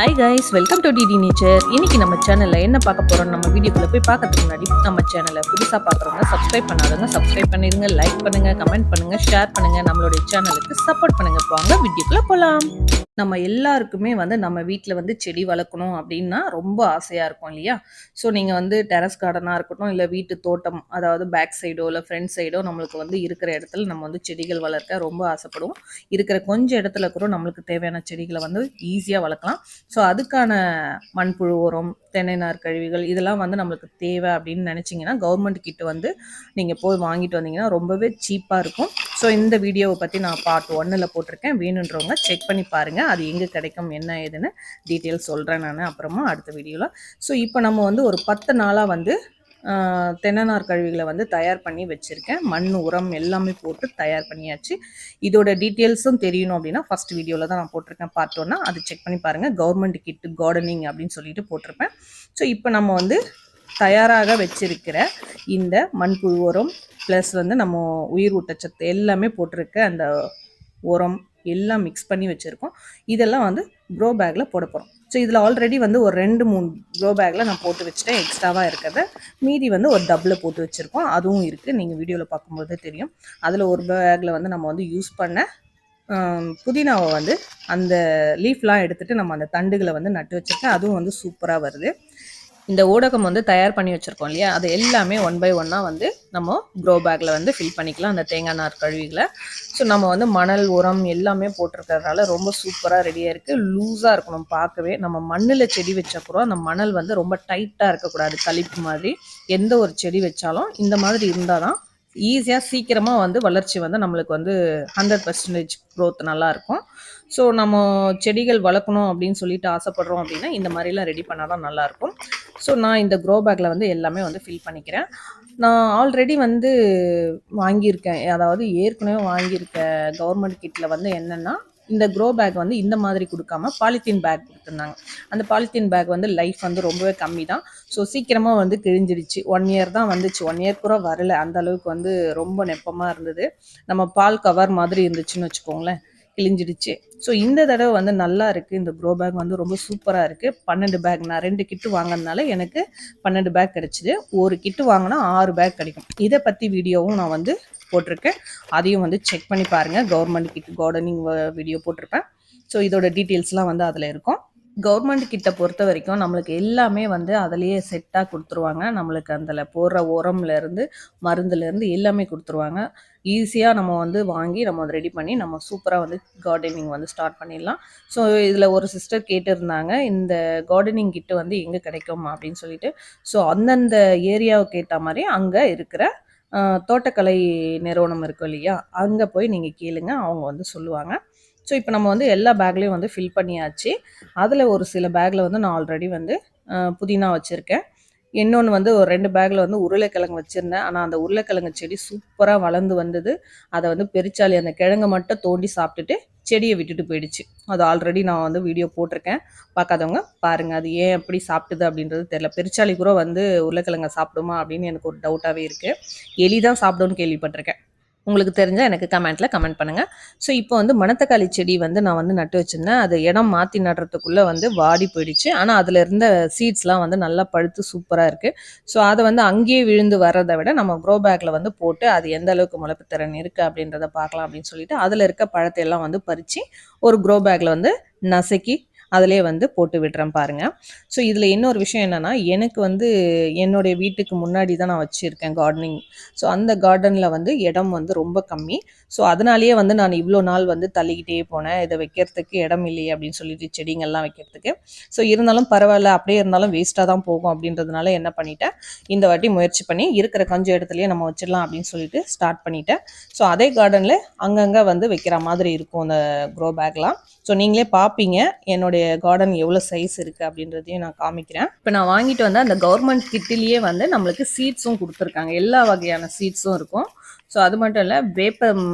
Hi guys welcome to DD nature இன்னைக்கு நம்ம சேனல்ல என்ன பார்க்க போறோம் நம்ம வீடியோக்குள்ள போய் பார்க்கறதுக்கு முன்னாடி நம்ம சேனலை புதுசா பார்க்குறவங்க சப்ஸ்கிரைப் பண்ணாதவங்க சப்ஸ்கிரைப் பண்ணிடுங்க லைக் பண்ணுங்க கமெண்ட் பண்ணுங்க ஷேர் பண்ணுங்க. நம்மளுடைய சேனலுக்கு சப்போர்ட் பண்ணுங்க. போங்க வீடியோக்குள்ள போகலாம் நம்ம எல்லாருக்குமே வந்து நம்ம வீட்டில் வந்து செடி வளர்க்கணும் அப்படின்னா ரொம்ப ஆசையாக இருக்கும் இல்லையா? ஸோ நீங்கள் வந்து டெரஸ் கார்டனாக இருக்கட்டும் இல்லை வீட்டு தோட்டம் அதாவது பேக் சைடோ இல்லை ஃப்ரண்ட் சைடோ நம்மளுக்கு வந்து இருக்கிற இடத்துல நம்ம வந்து செடிகள் வளர்க்க ரொம்ப ஆசைப்படுவோம். இருக்கிற கொஞ்சம் இடத்துல கூட நம்மளுக்கு தேவையான செடிகளை வந்து ஈஸியாக வளர்க்கலாம். ஸோ அதுக்கான மண்புழு உரம் தென்னை நார் கழிவுகள் இதெல்லாம் வந்து நம்மளுக்கு தேவை அப்படின்னு நினச்சிங்கன்னா கவர்மெண்ட் கிட்ட வந்து நீங்கள் போய் வாங்கிட்டு வந்தீங்கன்னா ரொம்பவே சீப்பாக இருக்கும். ஸோ இந்த வீடியோவை பற்றி நான் பார்ட் ஒன்னில் போட்டிருக்கேன். வேணுன்றவங்க செக் பண்ணி பாருங்கள் அது எங்கே கிடைக்கும் என்ன ஏதுன்னு டீட்டெயில்ஸ் சொல்கிறேன் நான் அப்புறமா அடுத்த வீடியோவில் ஸோ இப்போ நம்ம வந்து ஒரு பத்து நாளாக வந்து ஆஹ், தென்னநார் கழிவுகளை வந்து தயார் பண்ணி வச்சுருக்கேன். மண் உரம் எல்லாமே போட்டு தயார் பண்ணியாச்சு. இதோட டீட்டெயில்ஸும் தெரியணும் அப்படின்னா ஃபஸ்ட் வீடியோவில் தான் நான் போட்டிருக்கேன். பார்த்தோன்னா அது செக் பண்ணி பாருங்கள் கவர்மெண்ட் கிட்டு கார்டனிங் அப்படின்னு சொல்லிட்டு போட்டிருப்பேன். ஸோ இப்போ நம்ம வந்து தயாராக வச்சிருக்கிற இந்த மண்புழு உரம் ப்ளஸ் வந்து நம்ம உயிர் ஊட்டச்சத்து எல்லாமே போட்டிருக்க அந்த உரம் எல்லாம் மிக்ஸ் பண்ணி வச்சுருக்கோம். இதெல்லாம் வந்து க்ரோ பேக்கில் போட போகிறோம் ஸோ இதில் ஆல்ரெடி வந்து ஒரு ரெண்டு மூணு க்ரோ பேக்கில் நான் போட்டு வச்சுட்டேன். எக்ஸ்ட்ராவாக இருக்கிறத. மீதி வந்து ஒரு டப்பில் போட்டு வச்சுருக்கோம். அதுவும் இருக்குது நீங்கள் வீடியோவில் பார்க்கும்போது தெரியும். அதில் ஒரு பேக்கில் வந்து நம்ம வந்து யூஸ் பண்ண புதினாவை வந்து அந்த லீஃப்லாம் எடுத்துகிட்டு நம்ம அந்த தண்டுகளை வந்து நட்டு வச்சுருக்கேன். அதுவும் வந்து சூப்பராக வருது. இந்த ஊடகம் வந்து தயார் பண்ணி வச்சுருக்கோம் இல்லையா? அது எல்லாமே ஒன் பை ஒன்னாக வந்து நம்ம க்ரோ பேக்கில் வந்து ஃபில் பண்ணிக்கலாம் அந்த தேங்காய் நார் கழுவிகளை. ஸோ நம்ம வந்து மணல் உரம் எல்லாமே போட்டிருக்கறதால ரொம்ப சூப்பராக ரெடியாக இருக்குது லூஸாக இருக்கணும் பார்க்கவே. நம்ம மண்ணில் செடி வச்சப்புறம் அந்த மணல் வந்து ரொம்ப டைட்டாக இருக்கக்கூடாது. கழிப்பு மாதிரி எந்த ஒரு செடி வச்சாலும் இந்த மாதிரி இருந்தால் தான் ஈஸியாக சீக்கிரமாக வந்து வளர்ச்சி வந்து நம்மளுக்கு வந்து ஹண்ட்ரட் பர்சன்டேஜ் க்ரோத் நல்லாயிருக்கும் ஸோ நம்ம செடிகள் வளர்க்கணும் அப்படின்னு சொல்லிட்டு ஆசைப்படுறோம் அப்படின்னா இந்த மாதிரிலாம் ரெடி பண்ணால் தான் நல்லாயிருக்கும். ஸோ நான் இந்த க்ரோ பேக்கில் வந்து எல்லாமே வந்து ஃபில் பண்ணிக்கிறேன். நான் ஆல்ரெடி வந்து வாங்கியிருக்கேன். அதாவது ஏற்கனவே வாங்கியிருக்க கவர்மெண்ட் கிட்டில் வந்து என்னென்னா இந்த க்ரோ பேக் வந்து இந்த மாதிரி கொடுக்காம பாலித்தீன் பேக் கொடுத்துருந்தாங்க. அந்த பாலித்தீன் பேக் வந்து லைஃப் வந்து ரொம்பவே கம்மி தான். ஸோ சீக்கிரமாக வந்து கிழிஞ்சிடுச்சு. ஒன் இயர் தான் வந்துச்சு. ஒன் இயர் கூட வரல. அந்த அளவுக்கு வந்து ரொம்ப நெப்பமாக இருந்தது. நம்ம பால் கவர் மாதிரி இருந்துச்சுன்னு வச்சுக்கோங்களேன். கிழிஞ்சிடுச்சு. ஸோ இந்த தடவை வந்து நல்லா இருக்குது இந்த க்ரோ பேக் வந்து ரொம்ப சூப்பராக இருக்குது பன்னெண்டு பேக் நான் ரெண்டு கிட்டு வாங்கினதுனால எனக்கு பன்னெண்டு பேக் கிடைச்சிது. ஒரு கிட்டு வாங்கினா ஆறு பேக் கிடைக்கும். இதை பற்றி வீடியோவும் நான் வந்து போட்டிருக்கேன். அதையும் வந்து செக் பண்ணி பாருங்கள் கவர்மெண்ட் கிட் கார்டனிங் வீடியோ போட்டிருப்பேன். ஸோ இதோட டீட்டெயில்ஸ்லாம் வந்து அதில் இருக்கும். கவர்மெண்ட் கிட்ட பொறுத்த வரைக்கும் நம்மளுக்கு எல்லாமே வந்து அதிலேயே செட்டாக கொடுத்துருவாங்க. நம்மளுக்கு அதில் போடுற உரம்லேருந்து மருந்துலேருந்து எல்லாமே கொடுத்துருவாங்க. ஈஸியாக நம்ம வந்து வாங்கி நம்ம அதை ரெடி பண்ணி நம்ம சூப்பராக வந்து கார்டனிங் வந்து ஸ்டார்ட் பண்ணிடலாம். ஸோ இதில் ஒரு சிஸ்டர் கேட்டிருந்தாங்க இந்த கார்டனிங் கிட்டு வந்து எங்கே கிடைக்கும் அப்படின்னு சொல்லிட்டு. ஸோ அந்தந்த ஏரியாவுக்கு ஏற்ற மாதிரி அங்கே இருக்கிற தோட்டக்கலை நிறுவனம் இருக்கும் இல்லையா? அங்கே போய் நீங்கள் கேளுங்க அவங்க வந்து சொல்லுவாங்க. ஸோ இப்போ நம்ம வந்து எல்லா பேக்லேயும் வந்து ஃபில் பண்ணியாச்சு. அதில் ஒரு சில பேக்கில் வந்து நான் ஆல்ரெடி வந்து புதினா வச்சுருக்கேன். இன்னொன்று வந்து ஒரு ரெண்டு பேக்கில் வந்து உருளைக்கிழங்கு வச்சுருந்தேன். ஆனால் அந்த உருளைக்கிழங்கு செடி சூப்பராக வளர்ந்து வந்தது. அதை வந்து பெருச்சாலி அந்த கிழங்கை மட்டும் தோண்டி சாப்பிட்டுட்டு செடியை விட்டுட்டு போயிடுச்சு. அது ஆல்ரெடி நான் வந்து வீடியோ போட்டிருக்கேன். பார்க்காதவங்க பாருங்கள் அது ஏன் எப்படி சாப்பிட்டுது அப்படின்றது தெரியல. பெருச்சாளி கூட வந்து உருளைக்கிழங்கை சாப்பிடுமா அப்படின்னு எனக்கு ஒரு டவுட்டாகவே இருக்குது எலி தான் சாப்பிடும்னு கேள்விப்பட்டிருக்கேன். உங்களுக்கு தெரிஞ்சால் எனக்கு கமெண்ட்டில் கமெண்ட் பண்ணுங்கள் ஸோ இப்போ வந்து மணத்தக்காளி செடி வந்து நான் வந்து நட்டு வச்சுருந்தேன். அது இடம் மாற்றி நடுறதுக்குள்ளே வந்து வாடி போயிடுச்சு. ஆனால் அதில் இருந்த சீட்ஸ்லாம் வந்து நல்லா பழுத்து சூப்பராக இருக்குது ஸோ அதை வந்து அங்கேயே விழுந்து வர்றதை விட நம்ம க்ரோ பேக்கில் வந்து போட்டு அது எந்த அளவுக்கு முளைப்பு திறன் இருக்குது அப்படின்றத பார்க்கலாம் அப்படின்னு சொல்லிட்டு அதில் இருக்க பழத்தை எல்லாம் வந்து பறித்து ஒரு க்ரோ பேக்கில் வந்து நசுக்கி அதிலே வந்து போட்டு விடுறேன் பாருங்க. ஸோ இதில் இன்னொரு விஷயம் என்னென்னா எனக்கு வந்து என்னுடைய வீட்டுக்கு முன்னாடி தான் நான் வச்சுருக்கேன் கார்டனிங் ஸோ அந்த கார்டனில் வந்து இடம் வந்து ரொம்ப கம்மி. ஸோ அதனாலேயே வந்து நான் இவ்வளோ நாள் வந்து தள்ளிக்கிட்டே போனேன். இதை வைக்கிறதுக்கு இடம் இல்லையே அப்படின்னு சொல்லிட்டு செடிங்கள்லாம் வைக்கிறதுக்கு. ஸோ இருந்தாலும் பரவாயில்ல அப்படியே இருந்தாலும் வேஸ்ட்டாக தான் போகும் அப்படின்றதுனால என்ன பண்ணிட்டேன் இந்த வாட்டி முயற்சி பண்ணி இருக்கிற கொஞ்சம் இடத்துலையே நம்ம வச்சிடலாம் அப்படின்னு சொல்லிட்டு ஸ்டார்ட் பண்ணிட்டேன். ஸோ அதே கார்டனில் அங்கங்கே வந்து வைக்கிற மாதிரி இருக்கும் அந்த க்ரோ பேக்லாம் ஸோ நீங்களே பார்ப்பீங்க என்னுடைய கார்டன் எவ்வளோ சைஸ் இருக்குது அப்படின்றதையும் நான் காமிக்கிறேன். இப்போ நான் வாங்கிட்டு வந்த அந்த கவர்மெண்ட் கிட்டிலேயே வந்து நம்மளுக்கு சீட்ஸும் கொடுத்துருக்காங்க. எல்லா வகையான சீட்ஸும் இருக்கும். ஸோ அது மட்டும் இல்லை வேப்பம்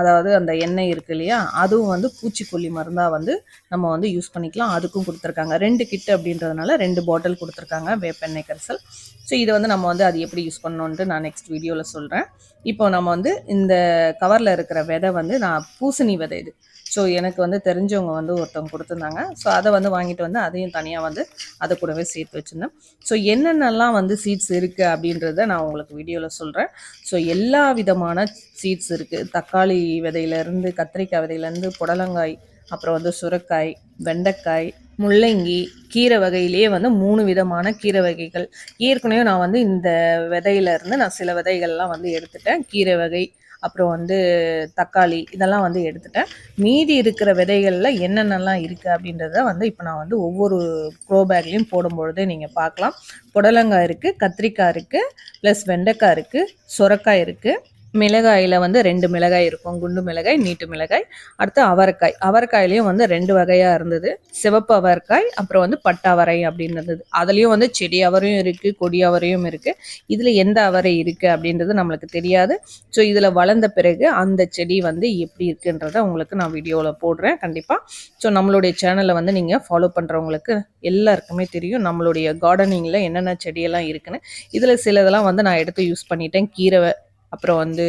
அதாவது அந்த எண்ணெய் இருக்கு இல்லையா? அதுவும் வந்து பூச்சிக்கொல்லி மருந்தாக வந்து நம்ம வந்து யூஸ் பண்ணிக்கலாம். அதுக்கும் கொடுத்துருக்காங்க. ரெண்டு கிட்டு அப்படின்றதுனால ரெண்டு பாட்டில் கொடுத்துருக்காங்க வேப்பெண்ணெய் கரைசல். ஸோ இதை வந்து நம்ம வந்து அது எப்படி யூஸ் பண்ணணுன்ட்டு நான் நெக்ஸ்ட் வீடியோவில் சொல்கிறேன் இப்போ நம்ம வந்து இந்த கவரில் இருக்கிற விதை வந்து நான் பூசணி விதை இது. ஸோ எனக்கு வந்து தெரிஞ்சவங்க வந்து ஒருத்தவங்க கொடுத்துருந்தாங்க. ஸோ அதை வந்து வாங்கிட்டு வந்து அதையும் தனியாக வந்து அதை கூடவே சேர்த்து வச்சுருந்தேன். ஸோ என்னென்னலாம் வந்து சீட்ஸ் இருக்குது அப்படின்றத நான் உங்களுக்கு வீடியோவில் சொல்கிறேன் ஸோ எல்லா விதமான சீட்ஸ் இருக்குது தக்காளி விதையிலேருந்து கத்திரிக்காய் விதையிலேருந்து புடலங்காய் அப்புறம் வந்து சுரக்காய் வெண்டைக்காய் முள்ளங்கி கீரை வகையிலேயே வந்து மூணு விதமான கீரை வகைகள். ஏற்கனவே நான் வந்து இந்த விதையிலேருந்து நான் சில விதைகள்லாம் வந்து எடுத்துட்டேன். கீரை வகை அப்புறம் வந்து தக்காளி இதெல்லாம் வந்து எடுத்துட்டேன். மீதி இருக்கிற விதைகளில் என்னென்னலாம் இருக்குது அப்படின்றத வந்து இப்போ நான் வந்து ஒவ்வொரு க்ரோ பேக்லேயும் போடும்பொழுது நீங்கள் பார்க்கலாம். புடலங்காய் இருக்குது கத்திரிக்காய் இருக்குது ப்ளஸ் வெண்டைக்காய் இருக்குது சுரக்காய் இருக்குது மிளகாயில் வந்து ரெண்டு மிளகாய் இருக்கும். குண்டு மிளகாய் நீட்டு மிளகாய். அடுத்து அவரைக்காய். அவரைக்காயிலையும் வந்து ரெண்டு வகையாக இருந்தது. சிவப்பு அவரைக்காய் அப்புறம் வந்து பட்டாவரை அப்படின்னு இருந்தது. அதுலேயும் வந்து செடி அவரையும் இருக்குது கொடி அவரையும் இருக்குது இதில் எந்த அவரை இருக்குது அப்படின்றது நம்மளுக்கு தெரியாது. ஸோ இதில் வளர்ந்த பிறகு அந்த செடி வந்து எப்படி இருக்குன்றத உங்களுக்கு நான் வீடியோவில் போடுறேன். கண்டிப்பாக ஸோ நம்மளுடைய சேனலை வந்து நீங்கள் ஃபாலோ பண்ணுறவங்களுக்கு எல்லாருக்குமே தெரியும் நம்மளுடைய கார்டனிங்கில் என்னென்ன செடியெல்லாம் இருக்குன்னு. இதில் சிலதெல்லாம் வந்து நான் எடுத்து யூஸ் பண்ணிட்டேன். கீரை அப்புறம் வந்து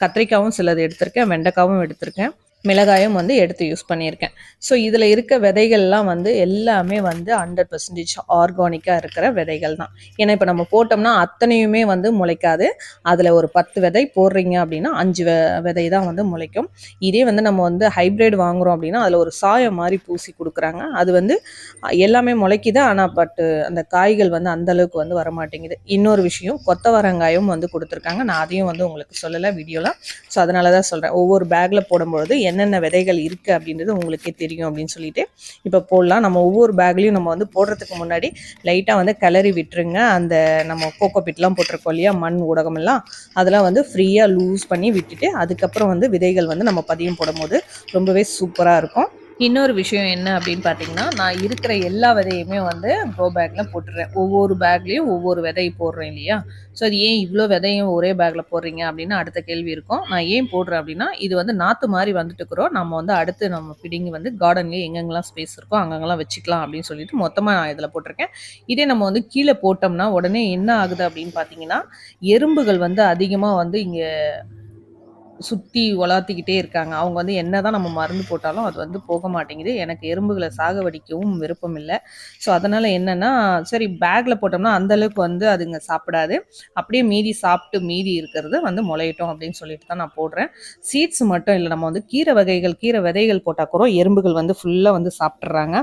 கத்திரிக்காவும் சிலது எடுத்திருக்கேன் வெண்டைக்காவும் எடுத்திருக்கேன். மிளகாயும் வந்து எடுத்து யூஸ் பண்ணியிருக்கேன். ஸோ இதில் இருக்க விதைகள்லாம் வந்து எல்லாமே வந்து ஹண்ட்ரட் பர்சன்டேஜ் ஆர்கானிக்காக இருக்கிற விதைகள் தான். ஏன்னா இப்போ நம்ம போட்டோம்னா அத்தனையுமே வந்து முளைக்காது. அதில் ஒரு பத்து விதை போடுறீங்க அப்படின்னா அஞ்சு விதை தான் வந்து முளைக்கும். இதே வந்து நம்ம வந்து ஹைப்ரிட் வாங்குகிறோம் அப்படின்னா அதில் ஒரு சாயம் மாதிரி பூசி கொடுக்குறாங்க. அது வந்து எல்லாமே முளைக்குது. ஆனால் பட்டு அந்த காய்கள் வந்து அந்த அளவுக்கு வந்து வரமாட்டேங்குது. இன்னொரு விஷயம் கொத்தவரங்காயும் வந்து கொடுத்துருக்காங்க. நான் அதையும் வந்து உங்களுக்கு சொல்லலை வீடியோவில் ஸோ அதனால தான் சொல்கிறேன் ஒவ்வொரு பேக்கில் போடும்பொழுது என்னென்ன விதைகள் இருக்குது அப்படின்றது உங்களுக்கே தெரியும் அப்படின்னு சொல்லிட்டு இப்போ போடலாம். நம்ம ஒவ்வொரு பேக்லேயும் நம்ம வந்து போடுறதுக்கு முன்னாடி லைட்டாக வந்து கிளறி விட்டுருங்க. அந்த நம்ம கோகோ பிட்லாம் போட்டிருக்கோம் இல்லையா? மண் ஊடகமெல்லாம் அதெல்லாம் வந்து ஃப்ரீயாக லூஸ் பண்ணி விட்டுட்டு அதுக்கப்புறம் வந்து விதைகள் வந்து நம்ம பதியம் போடும்போது ரொம்பவே சூப்பராக இருக்கும். இன்னொரு விஷயம் என்ன அப்படின்னு பார்த்தீங்கன்னா நான் இருக்கிற எல்லா விதையுமே வந்து க்ரோ பேக்கில் போட்டுடுறேன் ஒவ்வொரு பேக்லேயும் ஒவ்வொரு விதை போடுறேன் இல்லையா? ஸோ அது ஏன் இவ்வளோ விதையும் ஒரே பேக்கில் போடுறீங்க அப்படின்னு அடுத்த கேள்வி இருக்கும். நான் ஏன் போடுறேன் அப்படின்னா இது வந்து நாற்று மாதிரி வந்துட்டுக்கிறோம் நம்ம வந்து அடுத்து நம்ம பிடிங்கி வந்து கார்டன்லேயே எங்கெங்கெல்லாம் ஸ்பேஸ் இருக்கோ அங்கங்கெல்லாம் வச்சுக்கலாம் அப்படின்னு சொல்லிட்டு மொத்தமாக நான் இதில் போட்டிருக்கேன். இதே நம்ம வந்து கீழே போட்டோம்னா உடனே என்ன ஆகுது அப்படின்னு பார்த்தீங்கன்னா எறும்புகள் வந்து அதிகமாக வந்து இங்கே சுற்றி உலாத்திக்கிட்டே இருக்காங்க. அவங்க வந்து என்ன தான் நம்ம மருந்து போட்டாலும் அது வந்து போக மாட்டேங்குது. எனக்கு எறும்புகளை சாகவடிக்கவும் விருப்பம் இல்லை. ஸோ அதனால் என்னென்னா சரி பேக்கில் போட்டோம்னா அந்தளவுக்கு வந்து அதுங்க சாப்பிடாது. அப்படியே மீதி சாப்பிட்டு மீதி இருக்கிறது வந்து முளையட்டும் அப்படின்னு சொல்லிட்டு தான் நான் போடுறேன். சீட்ஸ் மட்டும் இல்லை நம்ம வந்து கீரை வகைகள் கீரை விதைகள் போட்டால் கூட எறும்புகள் வந்து ஃபுல்லாக வந்து சாப்பிட்றாங்க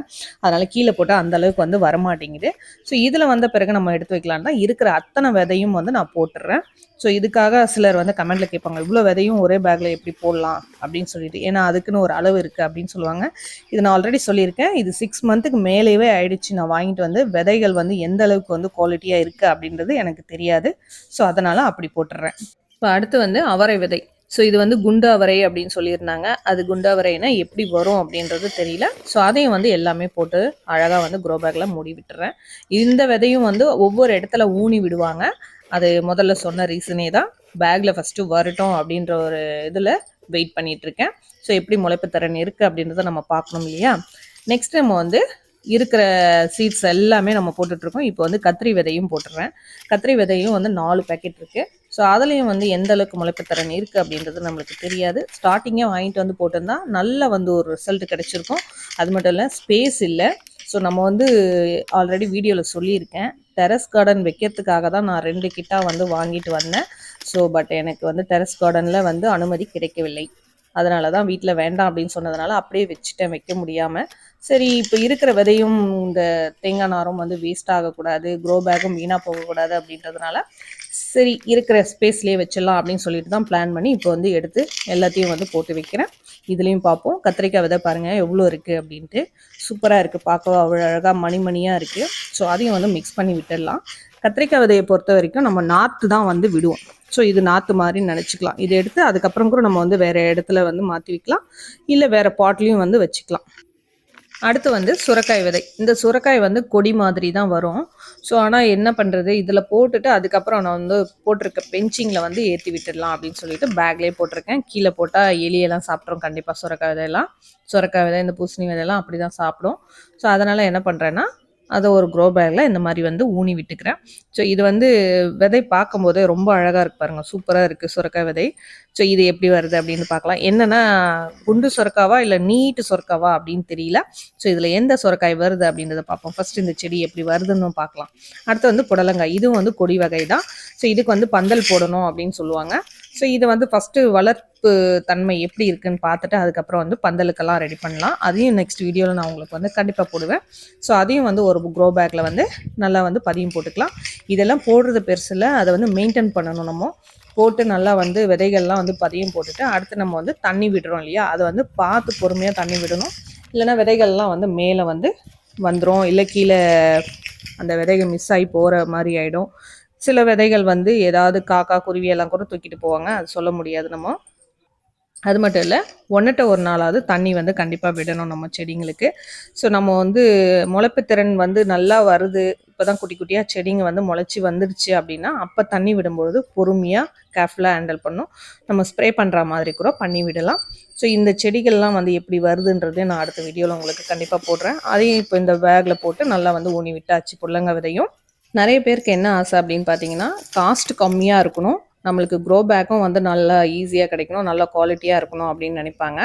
அதனால் கீழே போட்டால் அந்தளவுக்கு வந்து வரமாட்டேங்குது. ஸோ இதில் வந்த பிறகு நம்ம எடுத்து வைக்கலான் தான் இருக்கிற அத்தனை விதையும் வந்து நான் போட்டுடுறேன் ஸோ இதுக்காக சிலர் வந்து கமெண்ட்டில் கேட்பாங்க இவ்வளோ விதையும் ஒரே பேக்கில் எப்படி போடலாம்? அப்படின்னு சொல்லிட்டு. ஏன்னா அதுக்குன்னு ஒரு அளவு இருக்குது அப்படின்னு சொல்லுவாங்க. இது நான் ஆல்ரெடி சொல்லியிருக்கேன். இது சிக்ஸ் மந்த்துக்கு மேலேவே ஆயிடுச்சு. நான் வாங்கிட்டு வந்து விதைகள் வந்து எந்த அளவுக்கு வந்து குவாலிட்டியாக இருக்குது அப்படின்றது எனக்கு தெரியாது. ஸோ அதனால் அப்படி போட்டுடுறேன் இப்போ அடுத்து வந்து அவரை விதை. ஸோ இது வந்து குண்டாவரை அப்படின்னு சொல்லியிருந்தாங்க. அது குண்டாவரைனா எப்படி வரும் அப்படின்றது தெரியல. ஸோ அதையும் வந்து எல்லாமே போட்டு அழகாக வந்து க்ரோ பேக்கில் மூடி விட்டுறேன். இந்த விதையும் வந்து ஒவ்வொரு இடத்துல ஊனி விடுவாங்க. அது முதல்ல சொன்ன ரீசனே தான் பேக்கில் ஃபஸ்ட்டு வரட்டும் அப்படின்ற ஒரு இதில் வெயிட் பண்ணிகிட்ருக்கேன் ஸோ எப்படி முளைப்பு திறன் இருக்குது அப்படின்றத நம்ம பார்க்கணும் இல்லையா? நெக்ஸ்ட் நம்ம வந்து இருக்கிற சீட்ஸ் எல்லாமே நம்ம போட்டுட்ருக்கோம் இப்போ வந்து கத்திரி விதையும் போட்டுடுறேன் கத்திரி விதையும் வந்து நாலு பேக்கெட் இருக்குது ஸோ அதுலேயும் வந்து எந்த அளவுக்கு முளைப்பு திறன் இருக்குது அப்படின்றது நம்மளுக்கு தெரியாது. ஸ்டார்டிங்கே வாங்கிட்டு வந்து போட்டிருந்தா நல்ல வந்து ஒரு ரிசல்ட் கிடச்சிருக்கும். அது மட்டும் இல்லை ஸ்பேஸ் இல்லை. ஸோ நம்ம வந்து ஆல்ரெடி வீடியோவில் சொல்லியிருக்கேன். டெரஸ் கார்டன் வைக்கிறதுக்காக தான் நான் ரெண்டு கிட்டா வந்து வாங்கிட்டு வந்தேன். ஸோ பட் எனக்கு வந்து டெரஸ் கார்டனில் வந்து அனுமதி கிடைக்கவில்லை. அதனால தான் வீட்டில் வேண்டாம் அப்படின்னு சொன்னதுனால அப்படியே வச்சுட்டேன் வைக்க முடியாமல் சரி இப்போ இருக்கிற விதையும் இந்த தேங்காய் நாரும் வந்து வேஸ்ட் ஆகக்கூடாது க்ரோ பேக்கும் வீணாக போகக்கூடாது அப்படின்றதுனால சரி இருக்கிற ஸ்பேஸ்லேயே வச்சிடலாம் அப்படின்னு சொல்லிட்டு தான் பிளான் பண்ணி இப்போ வந்து எடுத்து எல்லாத்தையும் வந்து போட்டு வைக்கிறேன். இதுலேயும் பார்ப்போம். கத்திரிக்காய் விதை பாருங்கள் எவ்வளோ இருக்குது அப்படின்ட்டு. சூப்பராக இருக்குது பார்க்க அவ்வளோ அழகாக மணிமணியாக இருக்குது ஸோ அதையும் வந்து மிக்ஸ் பண்ணி விட்டுடலாம். கத்திரிக்காய் விதையை பொறுத்த வரைக்கும் நம்ம நாற்று தான் வந்து விடுவோம். ஸோ இது நாற்று மாதிரி நினச்சிக்கலாம். இதை எடுத்து அதுக்கப்புறம் கூட நம்ம வந்து வேறு இடத்துல வந்து மாற்றி வைக்கலாம். இல்லை வேறு பாட்லேயும் வந்து வச்சுக்கலாம். அடுத்து வந்து சுரக்காய் விதை. இந்த சுரக்காய் வந்து கொடி மாதிரி தான் வரும். ஸோ ஆனால் என்ன பண்ணுறது இதில் போட்டுட்டு அதுக்கப்புறம் நான் வந்து போட்டிருக்க பெஞ்சிங்கில் வந்து ஏற்றி விட்டுடலாம் அப்படின்னு சொல்லிட்டு பேக்லேயே போட்டிருக்கேன். கீழே போட்டால் எலியெல்லாம் சாப்பிட்றோம் கண்டிப்பாக சுரக்காய் விதையெல்லாம். சுரக்காய் விதை இந்த பூசணி விதையெல்லாம் அப்படி தான் சாப்பிடும். ஸோ அதனால் என்ன பண்ணுறேன்னா அதை ஒரு க்ரோ பேக்கில் இந்த மாதிரி வந்து ஊனி விட்டுக்கிறேன். ஸோ இது வந்து விதை பார்க்கும்போதே ரொம்ப அழகாக இருக்கு பாருங்கள் சூப்பராக இருக்குது சுரக்காய் விதை. ஸோ இது எப்படி வருது அப்படின்னு பார்க்கலாம். என்னென்னா குண்டு சுரக்காவா இல்லை நீட்டு சுரக்காவா அப்படின்னு தெரியல. ஸோ இதில் எந்த சுரக்காய் வருது அப்படின்றத பார்ப்போம். ஃபர்ஸ்ட் இந்த செடி எப்படி வருதுன்னு பார்க்கலாம். அடுத்து வந்து புடலங்காய். இதுவும் வந்து கொடி வகை தான் ஸோ இதுக்கு வந்து பந்தல் போடணும் அப்படின்னு சொல்லுவாங்க. ஸோ இது வந்து ஃபஸ்ட்டு வளர்ப்பு தன்மை எப்படி இருக்குன்னு பார்த்துட்டு அதுக்கப்புறம் வந்து பந்தலுக்கெல்லாம் ரெடி பண்ணலாம். அதையும் நெக்ஸ்ட் வீடியோவில் நான் உங்களுக்கு வந்து கண்டிப்பாக போடுவேன். ஸோ அதையும் வந்து ஒரு க்ரோ பேக்கில் வந்து நல்லா வந்து பதியம் போட்டுக்கலாம். இதெல்லாம் போடுறது பெருசில் அதை வந்து மெயின்டைன் பண்ணணும் நம்ம. போட்டு நல்லா வந்து விதைகள்லாம் வந்து பதியம் போட்டுட்டு அடுத்து நம்ம வந்து தண்ணி விடுறோம் இல்லையா? அதை வந்து பார்த்து பொறுமையாக தண்ணி விடணும். இல்லைன்னா விதைகள்லாம் வந்து மேலே வந்து வந்துடும் இல்லை கீழே அந்த விதைகள் மிஸ் ஆகி போகிற மாதிரி ஆகிடும் சில விதைகள் வந்து ஏதாவது காக்கா குருவியெல்லாம் கூட தூக்கிட்டு போவாங்க. அது சொல்ல முடியாது நம்ம. அது மட்டும் இல்லை ஒன்றுட்ட ஒரு நாளாவது தண்ணி வந்து கண்டிப்பாக விடணும் நம்ம செடிங்களுக்கு. ஸோ நம்ம வந்து முளைப்பு திறன் வந்து நல்லா வருது. இப்போ தான் குட்டி குட்டியாக செடிங்க வந்து முளைச்சி வந்துடுச்சு அப்படின்னா அப்போ தண்ணி விடும்பொழுது பொறுமையாக கேர்ஃபுல்லாக ஹேண்டில் பண்ணும். நம்ம ஸ்ப்ரே பண்ணுற மாதிரி கூட பண்ணி விடலாம். ஸோ இந்த செடிகள்லாம் வந்து எப்படி வருதுன்றதே நான் அடுத்த வீடியோவில் உங்களுக்கு கண்டிப்பாக போடுறேன். அதையும் இப்போ இந்த பேக்கில் போட்டு நல்லா வந்து ஊனி விட்டாச்சு புள்ளங்க விதையும். நிறைய பேருக்கு என்ன ஆசை அப்படின்னு பார்த்தீங்கன்னா காஸ்ட் கம்மியாக இருக்கணும். நம்மளுக்கு க்ரோ பேக்கும் வந்து நல்லா ஈஸியாக கிடைக்கணும் நல்ல குவாலிட்டியாக இருக்கணும் அப்படின்னு நினைப்பாங்க.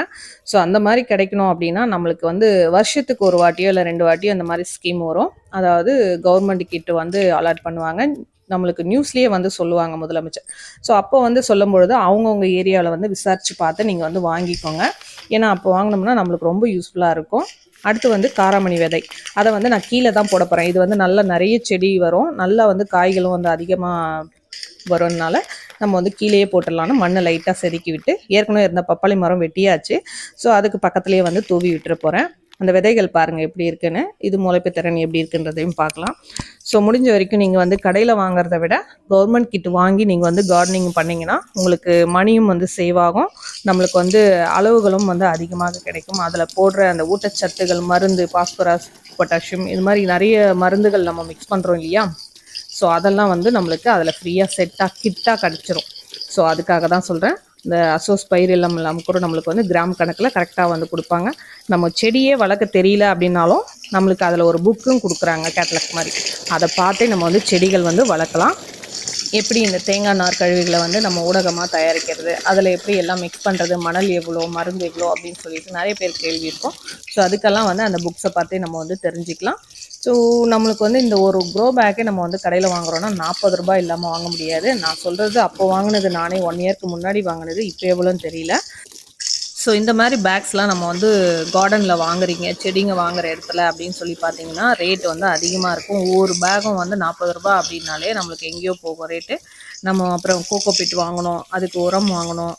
ஸோ அந்த மாதிரி கிடைக்கணும் அப்படின்னா நம்மளுக்கு வந்து வருஷத்துக்கு ஒரு வாட்டியோ இல்லை ரெண்டு வாட்டியோ அந்த மாதிரி ஸ்கீம் வரும். அதாவது கவர்மெண்ட் கிட்ட வந்து அலாட் பண்ணுவாங்க. நம்மளுக்கு நியூஸ்லேயே வந்து சொல்லுவாங்க முதலமைச்சர். ஸோ அப்போ வந்து சொல்லும் பொழுது அவங்கவுங்க ஏரியாவில் வந்து விசாரித்து பார்த்து நீங்கள் வந்து வாங்கிக்கோங்க. ஏன்னா அப்போ வாங்கினோம்னா நம்மளுக்கு ரொம்ப யூஸ்ஃபுல்லாக இருக்கும். அடுத்து வந்து காராமணி விதை. அதை வந்து நான் கீழே தான் போட போகிறேன் இது வந்து நல்லா நிறைய செடி வரும். நல்லா வந்து காய்களும் வந்து அதிகமாக வரும்னால நம்ம வந்து கீழேயே போட்டுடலாம்னு மண்ணை லைட்டாக செதுக்கி விட்டு ஏற்கனவே இருந்த பப்பாளி மரம் வெட்டியாச்சு. ஸோ அதுக்கு பக்கத்துலேயே வந்து தூவி விட்டுற போகிறேன் அந்த விதைகள் பாருங்கள் எப்படி இருக்குன்னு. இது முளைப்பு திறன் எப்படி இருக்குன்றதையும் பார்க்கலாம். ஸோ முடிஞ்ச வரைக்கும் நீங்கள் வந்து கடையில் வாங்குறத விட கவர்மெண்ட் கிட் வாங்கி நீங்கள் வந்து கார்டனிங் பண்ணிங்கன்னா உங்களுக்கு மணியும் வந்து சேவ் ஆகும். நம்மளுக்கு வந்து அளவுகளும் வந்து அதிகமாக கிடைக்கும். அதில் போடுற அந்த ஊட்டச்சத்துகள் மருந்து பாஸ்பரஸ் பொட்டாசியம் இது மாதிரி நிறைய மருந்துகள் நம்ம மிக்ஸ் பண்ணுறோம் இல்லையா? ஸோ அதெல்லாம் வந்து நம்மளுக்கு அதில் ஃப்ரீயாக செட்டாக கிட்டாக கிடச்சிரும். ஸோ அதுக்காக தான் சொல்கிறேன் இந்த அசோஸ் பயிர் எல்லாம் இல்லாமல் கூட நம்மளுக்கு வந்து கிராம் கணக்கில் கரெக்டாக வந்து கொடுப்பாங்க. நம்ம செடியே வளர்க்க தெரியல அப்படின்னாலும் நம்மளுக்கு அதில் ஒரு புக்கும் கொடுக்குறாங்க கேட்லாக் மாதிரி. அதை பார்த்தே நம்ம வந்து செடிகள் வந்து வளர்க்கலாம். எப்படி இந்த தேங்காய் நார் கழிவுகளை வந்து நம்ம ஊடகமாக தயாரிக்கிறது அதில் எப்படி எல்லாம் மிக்ஸ் பண்ணுறது மணல் எவ்வளோ மருந்து எவ்வளோ அப்படின்னு சொல்லிட்டு நிறைய பேர் கேள்வி இருக்கும். ஸோ அதுக்கெல்லாம் வந்து அந்த புக்ஸை பார்த்தே நம்ம வந்து தெரிஞ்சுக்கலாம். ஸோ நம்மளுக்கு வந்து இந்த ஒரு க்ரோ பேக்கே நம்ம வந்து கடையில் வாங்குறோன்னா நாற்பது ரூபாய் இல்லாமல் வாங்க முடியாது. நான் சொல்கிறது அப்போ வாங்கினது நானே ஒன் இயர்க்கு முன்னாடி வாங்கினது இப்போ எவ்வளோன்னு தெரியல. ஸோ இந்த மாதிரி பேக்ஸ்லாம் நம்ம வந்து கார்டனில் வாங்குறீங்க செடிங்க வாங்குற இடத்துல அப்படின்னு சொல்லி பார்த்தீங்கன்னா ரேட் வந்து அதிகமாக இருக்கும். ஒவ்வொரு பேகும் வந்து நாற்பது ரூபா அப்படின்னாலே நம்மளுக்கு எங்கேயோ போகும் ரேட்டு நம்ம அப்புறம் கோகோ பிட் வாங்கணும் அதுக்கு உரம் வாங்கணும்.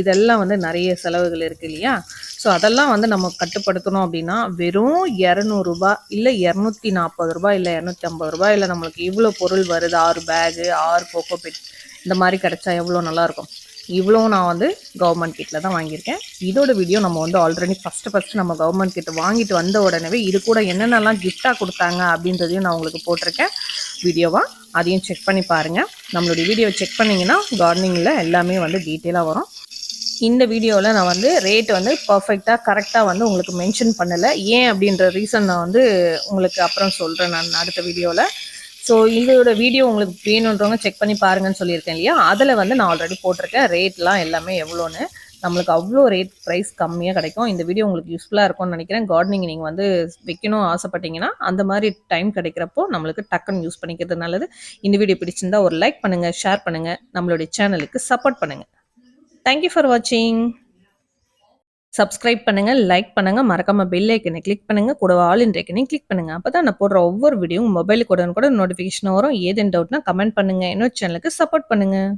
இதெல்லாம் வந்து நிறைய செலவுகள் இருக்குது இல்லையா? ஸோ அதெல்லாம் வந்து நம்ம கட்டுப்படுத்தணும் அப்படின்னா வெறும் இரநூறுபா இல்லை இரநூத்தி நாற்பது ரூபாய் இல்லை இரநூத்தி ஐம்பது ரூபாய் இல்லை நம்மளுக்கு இவ்வளோ பொருள் வருது. ஆறு பேகு ஆறு கோகோ பிட் இந்த மாதிரி கிடச்சா எவ்வளோ நல்லாயிருக்கும் இவ்வளோ நான் வந்து கவர்மெண்ட் கிட்டில் தான் வாங்கியிருக்கேன். இதோட வீடியோ நம்ம வந்து ஆல்ரெடி ஃபஸ்ட்டு ஃபஸ்ட்டு நம்ம கவர்மெண்ட் கிட்ட வாங்கிட்டு வந்த உடனே இது கூட என்னென்னலாம் கிஃப்டாக கொடுத்தாங்க அப்படின்றதையும் நான் உங்களுக்கு போட்டிருக்கேன். வீடியோவாக அதையும் செக் பண்ணி பாருங்கள் நம்மளுடைய வீடியோ செக் பண்ணிங்கன்னா கார்டனிங்கில் எல்லாமே வந்து டீட்டெயிலாக வரும். இந்த வீடியோவில் நான் வந்து ரேட் வந்து பர்ஃபெக்டாக கரெக்டாக வந்து உங்களுக்கு மென்ஷன் பண்ணலை. ஏன் அப்படின்ற ரீசன் நான் வந்து உங்களுக்கு அப்புறம் சொல்கிறேன் நான் அடுத்த வீடியோவில் ஸோ இதோட வீடியோ உங்களுக்கு வேணுன்றவங்க செக் பண்ணி பாருங்கன்னு சொல்லியிருக்கேன் இல்லையா? அதில் வந்து நான் ஆல்ரெடி போட்டிருக்கேன். ரேட்லாம் எல்லாமே எவ்வளோன்னு. நம்மளுக்கு அவ்வளோ ரேட் ப்ரைஸ் கம்மியாக கிடைக்கும். இந்த வீடியோ உங்களுக்கு யூஸ்ஃபுல்லாக இருக்கும்னு நினைக்கிறேன். கார்டனிங் நீங்கள் வந்து வைக்கணும் ஆசைப்பட்டீங்கன்னா அந்த மாதிரி டைம் கிடைக்கிறப்போ நம்மளுக்கு டக்குன்னு யூஸ் பண்ணிக்கிறது நல்லது. இந்த வீடியோ பிடிச்சிருந்தா ஒரு லைக் பண்ணுங்கள் ஷேர் பண்ணுங்கள் நம்மளுடைய சேனலுக்கு சப்போர்ட் பண்ணுங்கள் தேங்க்யூ ஃபார் வாட்சிங் சப்ஸ்கிரைப் பண்ணுங்கள் லைக் பண்ணுங்கள் மறக்காமல் பெல் ஐக்கனை கிளிக் பண்ணுங்கள் கூட ஆல் இன் ஐக்கனையும் கிளிக் பண்ணுங்கள் அப்போ தான் நான் போடுற ஒவ்வொரு வீடியோ மொபைலுக்கு உடனே கூட நோட்டிஃபிகேஷன் வரும் ஏதேன் டவுட்னா கமெண்ட் பண்ணுங்கள் இன்னொரு சேனலுக்கு சப்போர்ட் பண்ணுங்கள்